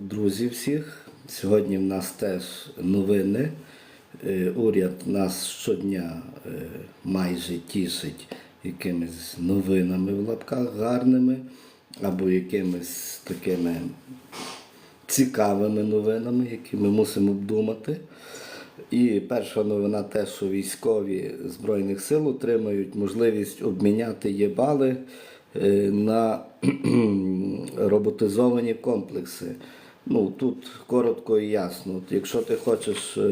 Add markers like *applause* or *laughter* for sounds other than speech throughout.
Друзі всіх, сьогодні в нас теж новини. Е, Уряд нас щодня е, майже тішить якимись новинами в лапках гарними або якимись такими цікавими новинами, які ми мусимо обдумати. І перша новина те, що військові Збройних сил отримають можливість обміняти єбали на *clears throat* роботизовані комплекси. Ну, тут коротко і ясно. Якщо ти хочеш е,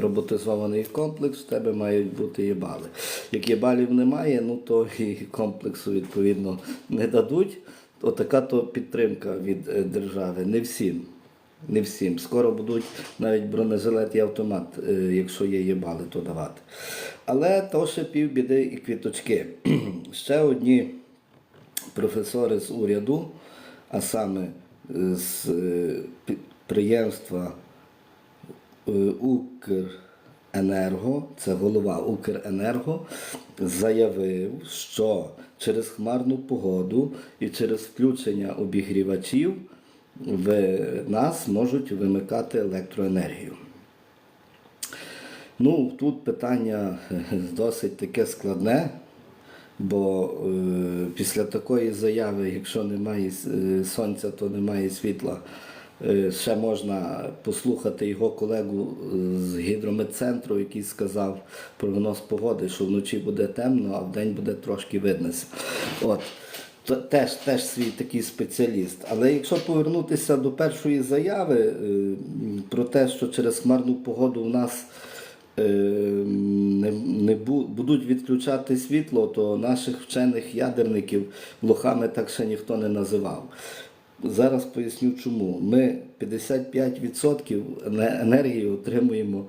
роботизований комплекс, в тебе мають бути єбали. Як єбалів немає, ну то *laughs* і комплексу відповідно не дадуть. Отака то підтримка від е, держави. Не всім. Не всім. Скоро будуть навіть бронежилет і автомат, е, якщо є єбали, то давати. Але то ще півбіди і квіточки. *clears throat* Ще одні професори з уряду, а саме е, з е, підприємства е, Укренерго, це голова Укренерго, заявив, що через хмарну погоду і через включення обігрівачів в нас можуть вимикати електроенергію. Ну, тут питання досить таке складне, бо е, після такої заяви, якщо немає е, сонця, то немає світла. Е, ще можна послухати його колегу е, з гідрометцентру, який сказав прогноз погоди, що вночі буде темно, а вдень буде трошки виднося. От. Теж, теж свій такий спеціаліст. Але якщо повернутися до першої заяви е, про те, що через хмарну погоду у нас не, не бу- будуть відключати світло, то наших вчених ядерників лохами так ще ніхто не називав. Зараз поясню чому. Ми 55% енергії отримуємо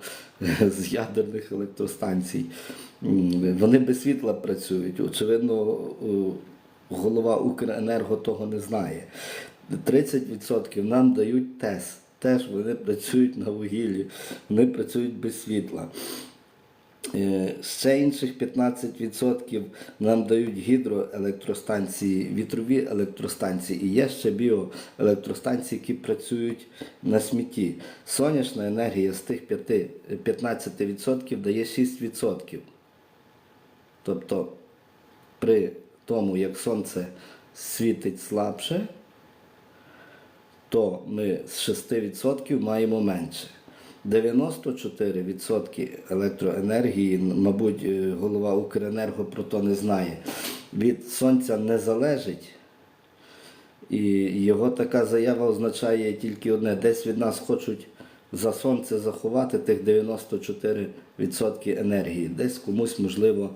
з ядерних електростанцій. Вони без світла працюють. Очевидно, е, голова Укренерго того не знає. 30% нам дають ТЕС. Теж вони працюють на вугіллі, вони працюють без світла. Е, Ще інших 15% нам дають гідроелектростанції, вітрові електростанції і є ще біоелектростанції, які працюють на смітті. Сонячна енергія з тих 5 15% дає 6%. Тобто при тому, як сонце світить слабше, то ми з 6% маємо менше. 94% електроенергії, мабуть, е, голова Укренерго про то не знає. Від сонця не залежить. І його така заява означає тільки одне: десь від нас хочуть за сонце заховати тих 94% енергії, десь комусь можливо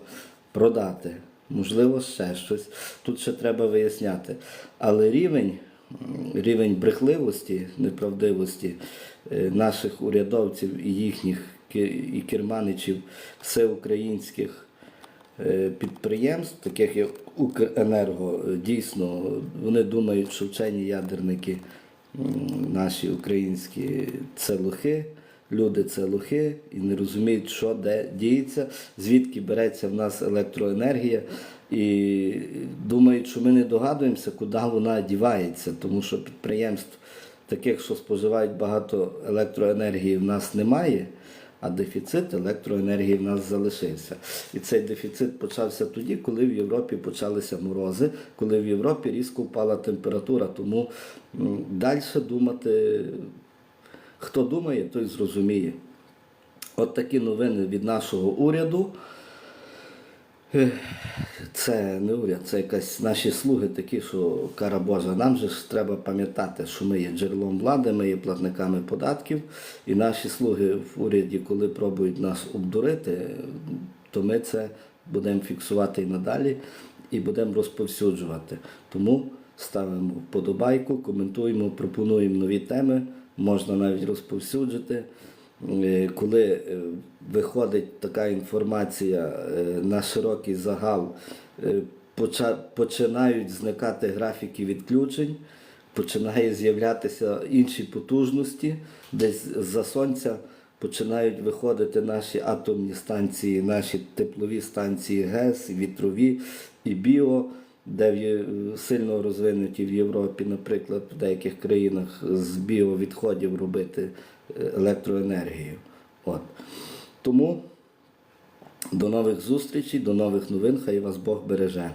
продати, можливо, ще щось. Тут ще треба виясняти. Але рівень, рівень брехливості, неправдивості е, наших урядовців і їхніх і керманичів всеукраїнських е, підприємств, таких як Укренерго, е, дійсно вони думають, що вчені ядерники наші українські це лохи, люди це лохи і не розуміють, що де діється, звідки береться в нас електроенергія. І думають, що ми не догадуємося, куди вона дівається, тому що підприємств, таких, що споживають багато електроенергії, в нас немає, а дефіцит електроенергії в нас залишився. І цей дефіцит почався тоді, коли в Європі почалися морози, коли в Європі різко впала температура. Тому далі думати, хто думає, той зрозуміє. От такі новини від нашого уряду. Це не уряд, це якась наші слуги такі, що кара Божа. Нам же ж треба пам'ятати, що ми є джерелом влади, ми є платниками податків, і наші слуги в уряді, коли пробують нас обдурити, то ми це будемо фіксувати і надалі і будемо розповсюджувати. Тому ставимо вподобайку, коментуємо, пропонуємо нові теми, можна навіть розповсюджити. Е, коли е, виходить така інформація е, на широкий загал, починають зникати графіки відключень, починає з'являтися інші потужності, десь за сонця починають виходити наші атомні станції, наші теплові станції ГЕС, вітрові і біо. де сильно розвинуті в Європі, наприклад, в деяких країнах з біовідходів робити електроенергію. От. Тому до нових зустрічей, до нових новин, хай вас Бог береже.